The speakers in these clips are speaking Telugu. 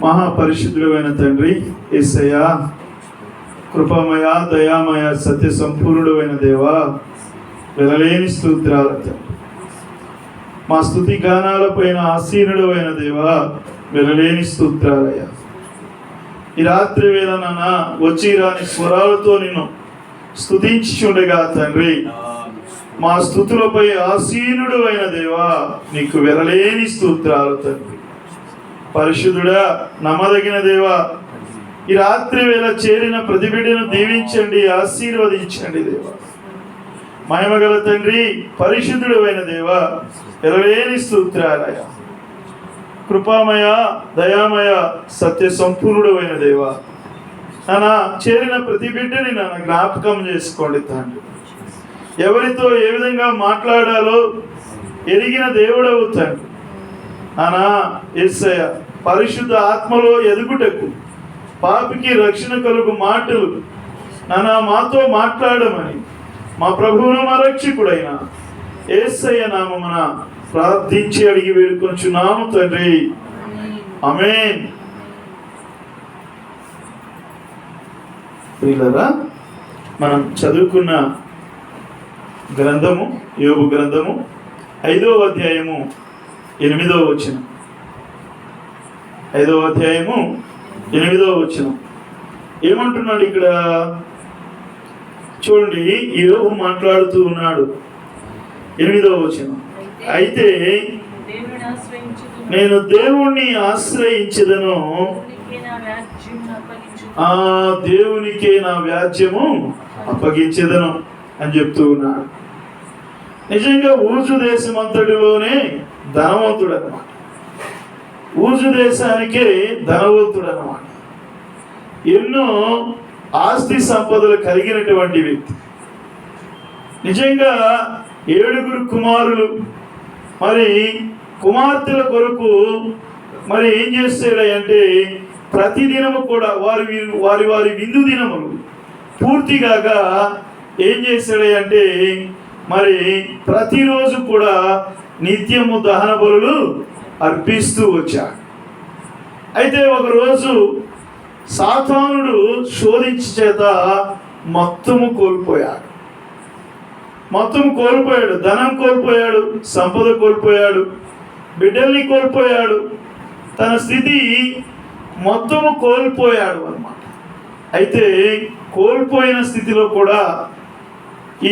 మహాపరిశుద్ధుడమైన తండ్రి ఏసయ్య కృపమయ దయామయ సత్య సంపూర్ణుడైన దేవా వెలలేని స్తోత్రాల మా స్థుతి గానాలపైన ఆసీనుడు అయిన దేవా వెలలేని స్తోత్రాలయ ఈ రాత్రి వేళ నాన్న వచ్చి రాని స్వరాలతో నిన్ను స్తుతించుండగా తండ్రి. మా స్థుతులపై ఆసీనుడు అయిన దేవా నీకు వెరలేని స్తోత్రాలు తండ్రి. పరిశుద్ధుడా నమ్మదగిన దేవా ఈ రాత్రి వేళ చేరిన ప్రతి బిడ్డను దీవించండి ఆశీర్వదించండి దేవా. మహిమగల తండ్రి పరిశుద్ధుడు అయిన దేవా ఎరవేని స్తోత్రాలయ. కృపామయ దయామయ సత్య సంపూర్ణుడు అయిన దేవా. నాన్న చేరిన ప్రతి బిడ్డని నాన్న జ్ఞాపకం చేసుకోండి తండ్రి. ఎవరితో ఏ విధంగా మాట్లాడాలో ఎరిగిన దేవుడవు తండ్రి. నానా ఎస్సయ పరిశుద్ధ ఆత్మలో ఎదుగుటకు పాపికి రక్షణ కలుగు మాటలు నానా మాతో మాట్లాడమని మా ప్రభువును మా రక్షకుడైన ఏసయ్య నామమున ప్రార్థించి అడిగి వేడుకొంచున్నాము తండ్రి. అమేన్ ప్రియులరా మనం చదువుకున్న గ్రంథము యోగు గ్రంథము ఐదవ అధ్యాయము ఎనిమిదవ వచనం. ఐదవ అధ్యాయము ఎనిమిదవ వచ్చిన ఏమంటున్నాడు ఇక్కడ? చూడండి ఈరోజు మాట్లాడుతూ ఉన్నాడు. ఎనిమిదవ వచ్చిన అయితే నేను దేవుణ్ణి ఆశ్రయించదను. ఆ దేవునికే నా వ్యాజ్యము అప్పగించదను అని చెప్తూ ఉన్నాడు. నిజంగా ఊజు దేశం అంతటిలోనే ధనవంతుడు అన్నమాట ఊజు దేశానికే ధనవంతుడు అనమాట ఎన్నో ఆస్తి సంపదలు కలిగినటువంటి వ్యక్తి. నిజంగా ఏడుగురు కుమారులు మరి కుమార్తెల కొరకు మరి ఏం చేస్తాడంటే ప్రతిదినము కూడా వారి వారి వారి విందు దినములు పూర్తిగా ఏం చేస్తాడంటే మరి ప్రతిరోజు కూడా నిత్యము దహన బలులు అర్పిస్తూ వచ్చాడు. అయితే ఒకరోజు సాతానుడు శోధించి చేత మొత్తము కోల్పోయాడు. మొత్తం కోల్పోయాడు ధనం కోల్పోయాడు సంపద కోల్పోయాడు బిడ్డల్ని కోల్పోయాడు తన స్థితి మొత్తము కోల్పోయాడు అన్నమాట. అయితే కోల్పోయిన స్థితిలో కూడా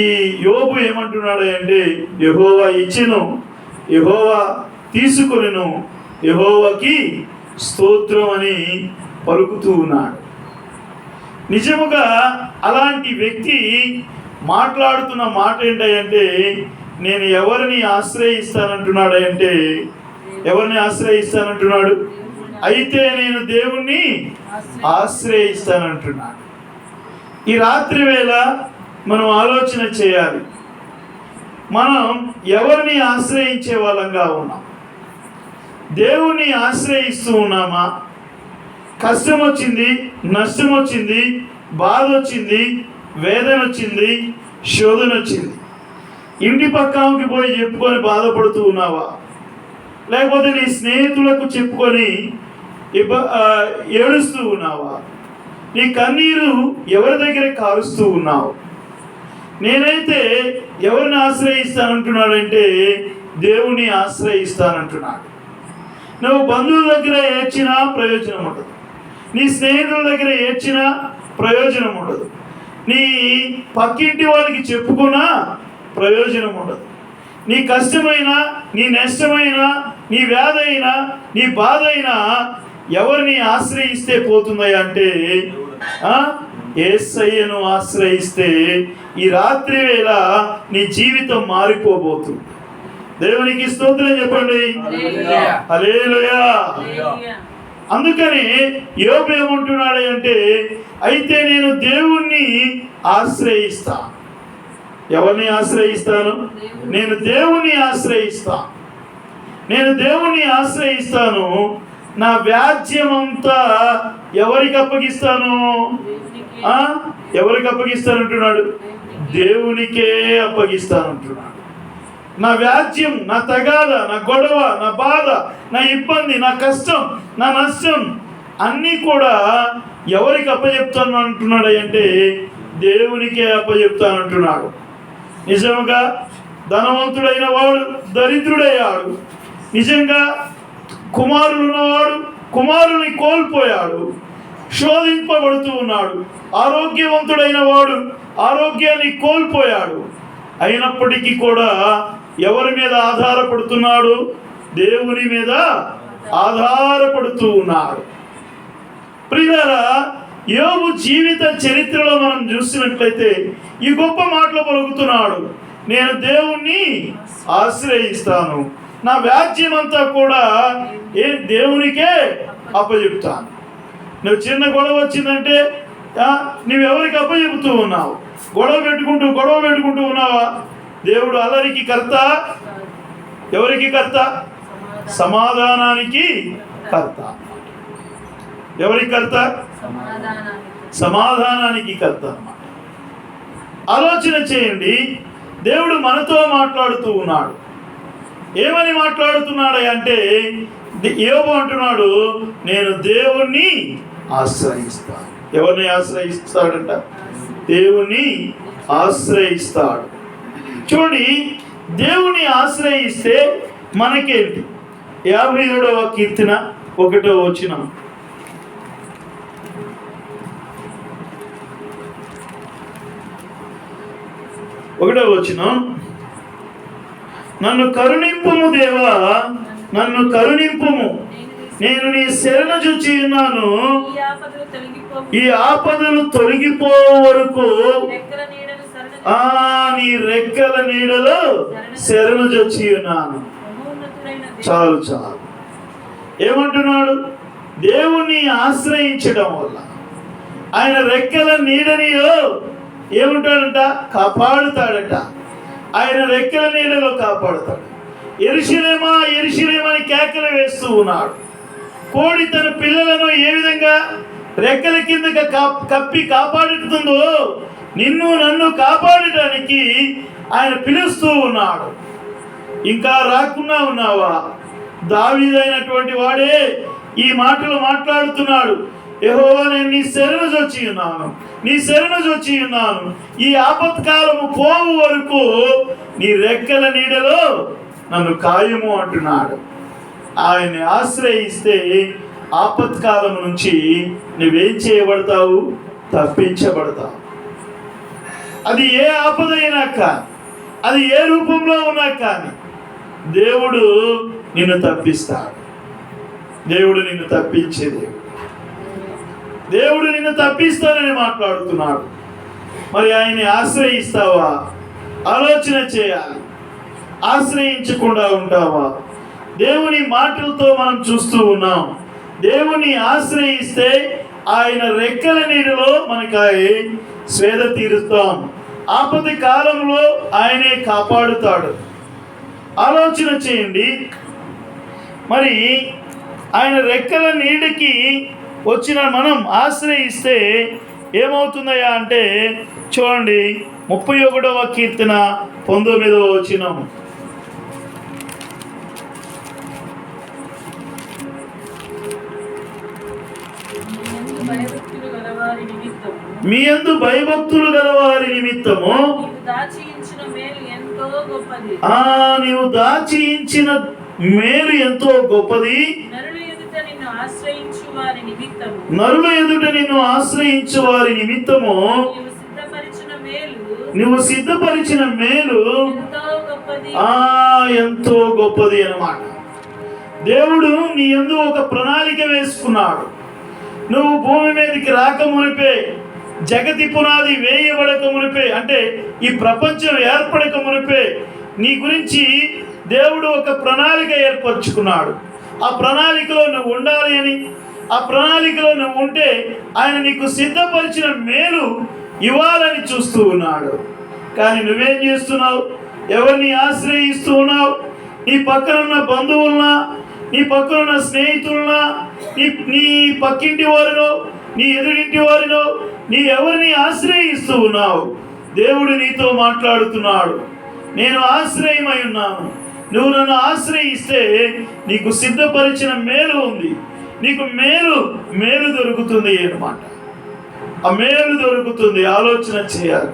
ఈ యోబు ఏమంటున్నాడు అంటే యహోవా ఇచ్చిను యహోవా తీసుకొనిను. యహోవకి స్తోత్రం అని పలుకుతూ ఉన్నాడు. నిజముగా అలాంటి వ్యక్తి మాట్లాడుతున్న మాట ఏంటంటే నేను ఎవరిని ఆశ్రయిస్తానంటున్నాడు అంటే ఎవరిని ఆశ్రయిస్తానంటున్నాడు? అయితే నేను దేవుణ్ణి ఆశ్రయిస్తానంటున్నాడు ఈ రాత్రి వేళ మనం ఆలోచన చేయాలి. మనం ఎవరిని ఆశ్రయించే వాళ్ళంగా ఉన్నాం? దేవుణ్ణి ఆశ్రయిస్తూ ఉన్నామా? కష్టం వచ్చింది నష్టం వచ్చింది బాధ వచ్చింది వేదన వచ్చింది శోధన వచ్చింది ఇంటి పక్కకి పోయి చెప్పుకొని బాధపడుతూ ఉన్నావా? లేకపోతే నీ స్నేహితులకు చెప్పుకొని ఇబ్బ- ఏడుస్తూ ఉన్నావా? నీ కన్నీరు ఎవరి దగ్గర కారుస్తూ ఉన్నావు? నేనైతే ఎవరిని ఆశ్రయిస్తానంటున్నాడంటే దేవుణ్ణి ఆశ్రయిస్తానంటున్నాడు. నువ్వు బంధువుల దగ్గర ఏడ్చినా ప్రయోజనం ఉండదు. నీ స్నేహితుల దగ్గర ఏడ్చినా ప్రయోజనం ఉండదు. నీ పక్కింటి వాళ్ళకి చెప్పుకున్నా ప్రయోజనం ఉండదు. నీ కష్టమైనా నీ నష్టమైనా నీ వ్యాధి అయినా నీ బాధ అయినా ఎవరిని ఆశ్రయిస్తే పోతుందయ్యా అంటే ఏసయ్యను ఆశ్రయిస్తే ఈ రాత్రి వేళ నీ జీవితం మారిపోబోతుంది. దేవునికి స్తోత్రం చెప్పండి. అందుకని యోబు ఏమంటున్నాడు అంటే అయితే నేను దేవుణ్ణి ఆశ్రయిస్తా. ఎవరిని ఆశ్రయిస్తాను? నేను దేవుణ్ణి ఆశ్రయిస్తా. నేను దేవుణ్ణి ఆశ్రయిస్తాను. నా వ్యాజ్యమంతా ఎవరికి అప్పగిస్తాను? ఎవరికి అప్పగిస్తానంటున్నాడు? దేవునికే అప్పగిస్తానంటున్నాడు. నా వ్యాజ్యం నా తగాద నా గొడవ నా బాధ నా ఇబ్బంది నా కష్టం నా నష్టం అన్నీ కూడా ఎవరికి అప్పచెప్తాను అంటున్నాడు అంటే దేవునికే అప్పచెప్తానంటున్నాడు నిజంగా ధనవంతుడైన వాడు దరిద్రుడయ్యాడు. నిజంగా కుమారులు ఉన్నవాడు కుమారుని కోల్పోయాడు. శోధింపబడుతూ ఉన్నాడు. ఆరోగ్యవంతుడైన వాడు ఆరోగ్యాన్ని కోల్పోయాడు. అయినప్పటికీ కూడా ఎవరి మీద ఆధారపడుతున్నాడు? దేవుని మీద ఆధారపడుతూ ఉన్నాడు. ప్రియులారా యోగు జీవిత చరిత్రలో మనం చూసినట్లయితే ఈ గొప్ప మాటలు పలుకుతున్నాడు. నేను దేవుణ్ణి ఆశ్రయిస్తాను. నా వ్యాజ్యం అంతా కూడా ఏ దేవునికే అప్పచెప్తాను నువ్వు చిన్న గొడవ వచ్చిందంటే నువ్వెవరికి అప్పచెబుతూ ఉన్నావు? గొడవ పెట్టుకుంటూ గొడవ పెట్టుకుంటూ ఉన్నావా? దేవుడు అల్లరికి కర్త. ఎవరికి కర్త? సమాధానానికి కర్త. ఎవరికి కర్త? సమాధానానికి సమాధానానికి కర్త అన్నమాట. ఆలోచన చేయండి. దేవుడు మనతో మాట్లాడుతూ ఉన్నాడు. ఏమని మాట్లాడుతున్నాడు అంటే ఏమో అంటున్నాడు నేను దేవుణ్ణి ఆశ్రయిస్తాను. ఎవరిని ఆశ్రయిస్తాడంట? దేవుణ్ణి ఆశ్రయిస్తాడు. చూడండి దేవుని ఆశ్రయిస్తే మనకేంటి? యాభై ఏడవ కీర్తన ఒకటో వచ్చినాం ఒకటో వచ్చిన నన్ను కరుణింపుము దేవా నన్ను కరుణింపుము. నేను నీ శరణ చూచి ఉన్నాను. ఈ ఆపదలు తొలగిపో వరకు ఆ నీ రెక్కల నీడలో శరణు చొచ్చి ఉన్నాను. చాలు చాలు. ఏమంటున్నాడు? దేవుణ్ణి ఆశ్రయించడం వల్ల. ఆయన రెక్కల నీడనియో ఏమంటాడంట? కాపాడుతాడట. ఆయన రెక్కల నీడలో కాపాడుతాడు. ఎరుషులేమా ఎరుషులేమని కేకలు వేస్తూ ఉన్నాడు. కోడి తన పిల్లలను ఏ విధంగా రెక్కల కింద కప్పి కాపాడుతుందో నిన్ను నన్ను కాపాడటానికి ఆయన పిలుస్తూ ఉన్నాడు. ఇంకా రాకుండా ఉన్నావా? దావిదైనటువంటి వాడే ఈ మాటలు మాట్లాడుతున్నాడు. ఏహో నేను నీ శరణ వచ్చి ఉన్నాను. నీ శరణ వచ్చి ఉన్నాను. ఈ ఆపత్కాలము పోవు వరకు నీ రెక్కల నీడలో నన్ను కాయము అంటున్నాడు. ఆయన్ని ఆశ్రయిస్తే ఆపత్కాలం నుంచి నువ్వేం చేయబడతావు? తప్పించబడతావు. అది ఏ ఆపదైనా కానీ అది ఏ రూపంలో ఉన్నా కానీ దేవుడు నిన్ను తప్పిస్తాడు. దేవుడు నిన్ను తప్పించే దేవుడు. దేవుడు నిన్ను తప్పిస్తానని మాట్లాడుతున్నాడు. మరి ఆయన్ని ఆశ్రయిస్తావా? ఆలోచన చేయాలి. ఆశ్రయించకుండా ఉంటావా? దేవుని మాటలతో మనం చూస్తూ ఉన్నాం. దేవుని ఆశ్రయిస్తే ఆయన రెక్కల నీడలో మనకాయ స్వేద తీరుస్తాం. ఆపతి కాలంలో ఆయనే కాపాడుతాడు. ఆలోచన చేయండి. మరి ఆయన రెక్కల నీడకి వచ్చిన మనం ఆశ్రయిస్తే ఏమవుతుందయ్యా అంటే చూడండి ముప్పై ఒకటవ కీర్తన పంతొమ్మిదవ వచ్చినాము మీ అందు భయభక్తులు గలవారి నిమిత్తము దాచియించిన ఆ నీవు దాచించిన మేలు ఎంతో గొప్పది. నరులు ఎదుట నిన్ను ఆశ్రయించు వారి నిమిత్తము. నువ్వు సిద్ధపరిచిన మేలు ఆ ఎంతో గొప్పది అన్నమాట. దేవుడు నీ ఎందు ఒక ప్రణాళిక వేసుకున్నాడు. నువ్వు భూమి మీదకి రాక మునిపే జగతి పునాది వేయబడక మునిపే అంటే ఈ ప్రపంచం ఏర్పడక మునిపే నీ గురించి దేవుడు ఒక ప్రణాళిక ఏర్పరచుకున్నాడు. ఆ ప్రణాళికలో నువ్వు ఉండాలి అని ఆ ప్రణాళికలో నువ్వు ఉంటే ఆయన నీకు సిద్ధపరిచిన మేలు ఇవ్వాలని చూస్తూ ఉన్నాడు. కానీ నువ్వేం చేస్తున్నావు? ఎవరిని ఆశ్రయిస్తూ ఉన్నావు? నీ పక్కన ఉన్న బంధువులనా? నీ పక్కన ఉన్న స్నేహితులనా? నీ నీ పక్కింటి వారిలో నీ ఎదురింటి వారినో నీ ఎవరిని ఆశ్రయిస్తూ ఉన్నావు? దేవుడు నీతో మాట్లాడుతున్నాడు. నేను ఆశ్రయమై ఉన్నాను. నువ్వు నన్ను ఆశ్రయిస్తే నీకు సిద్ధపరిచిన మేలు ఉంది. నీకు మేలు మేలు దొరుకుతుంది అనమాట ఆ మేలు దొరుకుతుంది. ఆలోచన చేయాలి.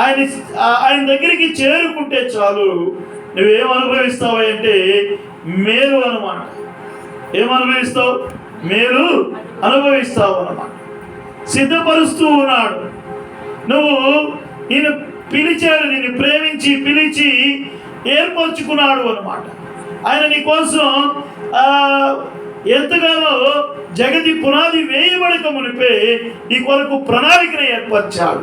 ఆయన ఆయన దగ్గరికి చేరుకుంటే చాలు. నువ్వేం అనుభవిస్తావు అంటే మేలు అనమాట ఏం అనుభవిస్తావు? మేలు అనుభవిస్తావు అన్నమాట సిద్ధపరుస్తూ ఉన్నాడు. నువ్వు నేను పిలిచాడు నిన్ను ప్రేమించి పిలిచి ఏర్పరచుకున్నాడు అనమాట ఆయన నీ కోసం ఎంతగానో జగతి పునాది వేయబడక మునిపే నీ కొరకు ప్రణాళికను ఏర్పరిచాడు.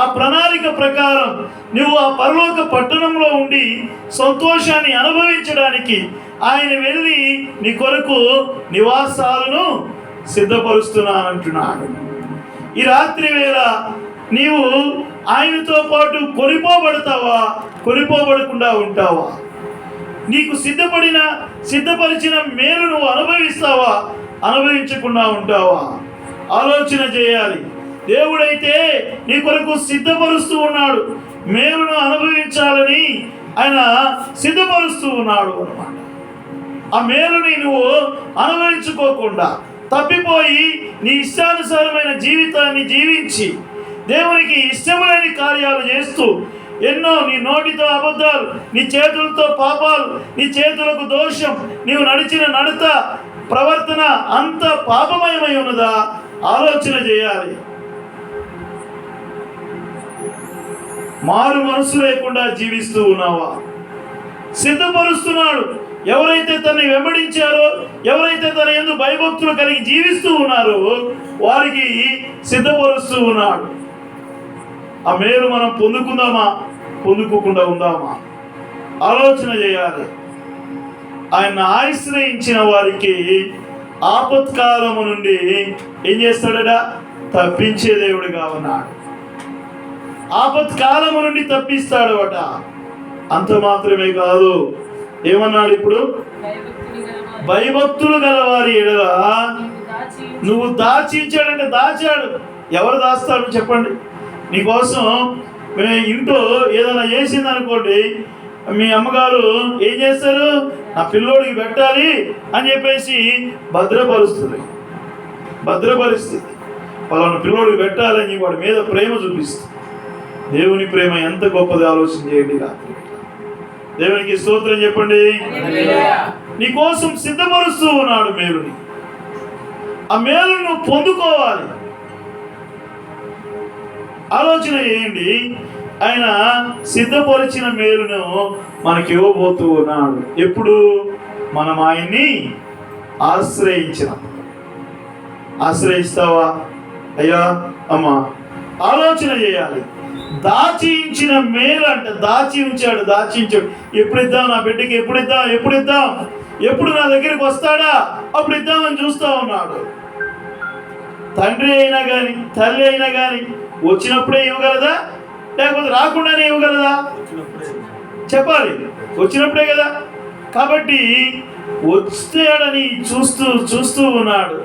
ఆ ప్రణాళిక ప్రకారం నువ్వు ఆ పరలోక పట్టణంలో ఉండి సంతోషాన్ని అనుభవించడానికి ఆయన వెళ్ళి నీ కొరకు నివాసాలను సిద్ధపరుస్తున్నానంటున్నాడు. ఈ రాత్రి వేళ నీవు ఆయనతో పాటు కొనిపోబడతావా? కొనిపోబడకుండా ఉంటావా? నీకు సిద్ధపడిన సిద్ధపరిచిన మేలు నువ్వు అనుభవిస్తావా? అనుభవించకుండా ఉంటావా? ఆలోచన చేయాలి. దేవుడైతే నీ కొరకు సిద్ధపరుస్తూ ఉన్నాడు. మేలును అనుభవించాలని ఆయన సిద్ధపరుస్తూ ఉన్నాడు అనమాట ఆ మేలుని నువ్వు అనుభవించుకోకుండా తప్పిపోయి నీ ఇష్టానుసారమైన జీవితాన్ని జీవించి దేవునికి ఇష్టమైన కార్యాలు చేస్తూ ఎన్నో నీ నోటితో అబద్ధాలు నీ చేతులతో పాపాలు నీ చేతులకు దోషం నీవు నడిచిన నడత ప్రవర్తన అంత పాపమయమై ఉన్నదా? ఆలోచన చేయాలి. మారు మనసు లేకుండా జీవిస్తూ ఉన్నావా? సిద్ధపరుస్తున్నాడు. ఎవరైతే తనని వెంబడించారో ఎవరైతే తన ఎందు భయభక్తులు కలిగి జీవిస్తూ ఉన్నారో వారికి సిద్ధపరుస్తూ ఉన్నాడు. ఆ మేలు మనం పొందుకుందామా? పొందుకోకుండా ఉందామా? ఆలోచన చేయాలి. ఆయన ఆశ్రయించిన వారికి ఆపత్కాలము నుండి ఏం చేస్తాడట? తప్పించే దేవుడిగా ఉన్నాడు. ఆపత్కాలము నుండి తప్పిస్తాడు అట అంత మాత్రమే కాదు ఏమన్నాడు ఇప్పుడు? భయభక్తులు గలవారి ఎడల దాచి నువ్వు దాచించాడంటే దాచాడు. ఎవరు దాస్తాడు చెప్పండి. నీకోసం మేము ఇంట్లో ఏదైనా చేసింది అనుకోండి మీ అమ్మగారు ఏం చేస్తారు? నా పిల్లోడికి పెట్టాలి అని చెప్పేసి భద్రపరుస్తుంది. భద్రపరుస్తుంది. పలానా పిల్లోడికి పెట్టాలని వాడి మీద ప్రేమ చూపిస్తుంది. దేవుని ప్రేమ ఎంత గొప్పది ఆలోచన చేయండి కాదు. దేవునికి స్తోత్రం చెప్పండి. నీ కోసం సిద్ధపరుస్తూ ఉన్నాడు మేలుని. ఆ మేలును నువ్వు పొందుకోవాలి. ఆలోచన చేయండి ఆయన సిద్ధపరిచిన మేలును మనకి ఇవ్వబోతూ ఉన్నాడు. ఎప్పుడు? మనం ఆయన్ని ఆశ్రయించిన. ఆశ్రయిస్తావా? అయ్యా అమ్మా ఆలోచన చేయాలి. దాచి ఉంచిన మేలు అంటే దాచి ఉంచాడు దాచి ఉంచాడు ఎప్పుడు ఇద్దాం నా బిడ్డకి? ఎప్పుడు ఇద్దాం ఎప్పుడు ఇద్దాం ఎప్పుడు నా దగ్గరికి వస్తాడా? అప్పుడు ఇద్దామని చూస్తా ఉన్నాడు. తండ్రి అయినా కానీ తల్లి అయినా కానీ వచ్చినప్పుడే ఇవ్వగలదా? లేకపోతే రాకుండానే ఇవ్వగలదా? చెప్పాలి. వచ్చినప్పుడే కదా. కాబట్టి వచ్చాడని చూస్తూ చూస్తూ ఉన్నాడు.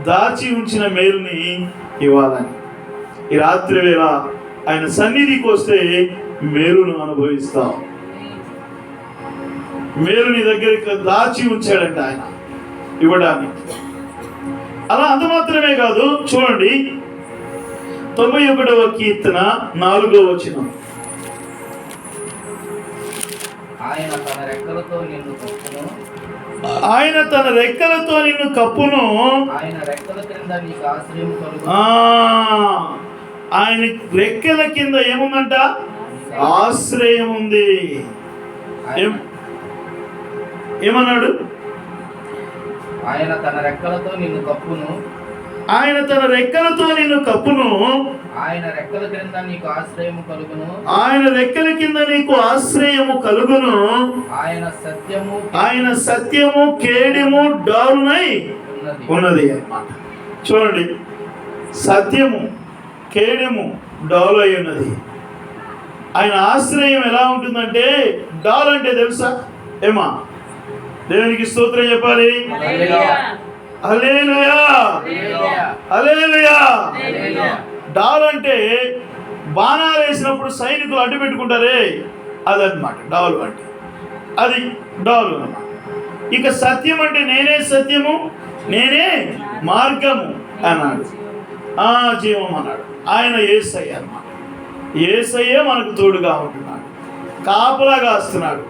దాచి ఉంచిన మేలుని ఇవ్వాలని. ఈ రాత్రి వేళ ఆయన సన్నిధికి వస్తే మేలును అనుభవిస్తాం. మేలు నీ దగ్గరికి దాచి ఉంచాడంట ఆయన ఇవ్వడానికి. అలా అంత మాత్రమే కాదు చూడండి తొంభై ఒకటవ కీర్తన నాలుగో వచనం. ఆయన తన రెక్కలతో నిన్ను కప్పును. ఆయన తన రెక్కలతో నిన్ను కప్పును. ఆయన రెక్కల క్రింద నీకు ఆశ్రయం ఆయన రెక్కల కింద ఏముందంట? ఆశ్రయం ఉంది. ఏమన్నాడు? ఆయన తన రెక్కలతో నిన్ను కప్పును. ఆయన తన రెక్కలతో నిన్ను కప్పును. ఆయన రెక్కల క్రింద నీకు ఆశ్రయం కలుగును. ఆయన రెక్కల కింద నీకు ఆశ్రయము కలుగును. ఆయన సత్యము ఆయన సత్యము కేడెము డారునై ఉన్నది. ఉన్నది అన్నమాట. చూడండి. సత్యము కేడెము డాలు అయి ఉన్నది. ఆయన ఆశ్రయం ఎలా ఉంటుందంటే డాల్ అంటే తెలుసా? ఏమా? దేవునికి స్తోత్రం చెప్పాలి? హల్లెలూయా. హల్లెలూయా. డాల్ అంటే బాణాలు వేసినప్పుడు సైనికులు అడ్డు పెట్టుకుంటారే? అదనమాట డాల్ అంటే. అది డాల్ అనమాట ఇక సత్యం అంటే నేనే సత్యము నేనే మార్గము అన్నాడు. ఆ జీవం అన్నాడు. ఆయన ఏసయ్య అన్నమాట. ఏసయ్యే మనకు తోడుగా ఉంటున్నాడు. కాపలా కాస్తున్నాడు.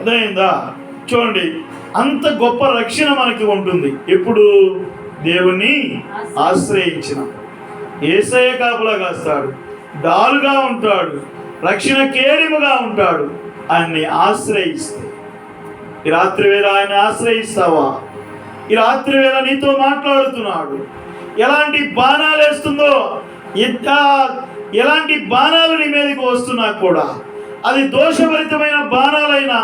అదైందా చూడండి అంత గొప్ప రక్షణ మనకి ఉంటుంది. ఎప్పుడు? దేవుణ్ణి ఆశ్రయించిన. ఏసయ్య కాపలా కాస్తాడు. డాలుగా ఉంటాడు. రక్షణ కేడిముగా ఉంటాడు. ఆయన్ని ఆశ్రయిస్తే. ఈ రాత్రి వేళ ఆయన ఆశ్రయిస్తావా? ఈ రాత్రి వేళ నీతో మాట్లాడుతున్నాడు. ఎలాంటి బాణాలు వేస్తుందో ఎంత ఎలాంటి బాణాలు నీ మీదకి వస్తున్నా కూడా అది దోషభరితమైన బాణాలైనా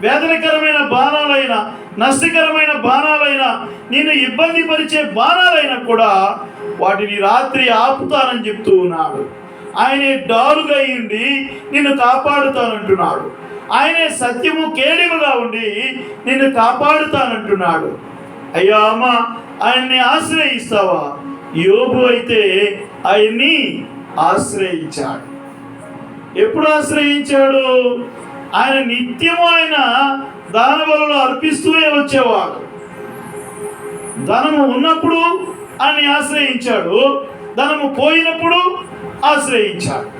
వేదనకరమైన బాణాలైనా నష్టకరమైన బాణాలైనా నిన్ను ఇబ్బంది పరిచే బాణాలైనా కూడా వాటిని రాత్రి ఆపుతానని చెప్తూ ఉన్నాడు. ఆయనే డాలుగా ఉండి నిన్ను కాపాడుతానంటున్నాడు. ఆయనే సత్యము కేడిముగా ఉండి నిన్ను కాపాడుతానంటున్నాడు. అయ్యా అమ్మ ఆయన్ని ఆశ్రయిస్తావా? యోబు అయితే ఆయన్ని ఆశ్రయించాడు. ఎప్పుడు ఆశ్రయించాడు? ఆయన నిత్యము ఆయన దాన బలులు అర్పిస్తూనే వచ్చేవాడు. ధనము ఉన్నప్పుడు ఆయన్ని ఆశ్రయించాడు. ధనము పోయినప్పుడు ఆశ్రయించాడు.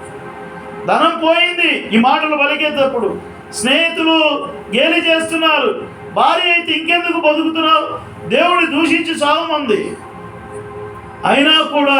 ధనం పోయింది. ఈ మాటలు పలికేటప్పుడు స్నేహితులు గేలి చేస్తున్నారు. భార్య అయితే ఇంకెందుకు బతుకుతున్నావు? దేవుడు దూషించి సాగుమంది అయినా కూడా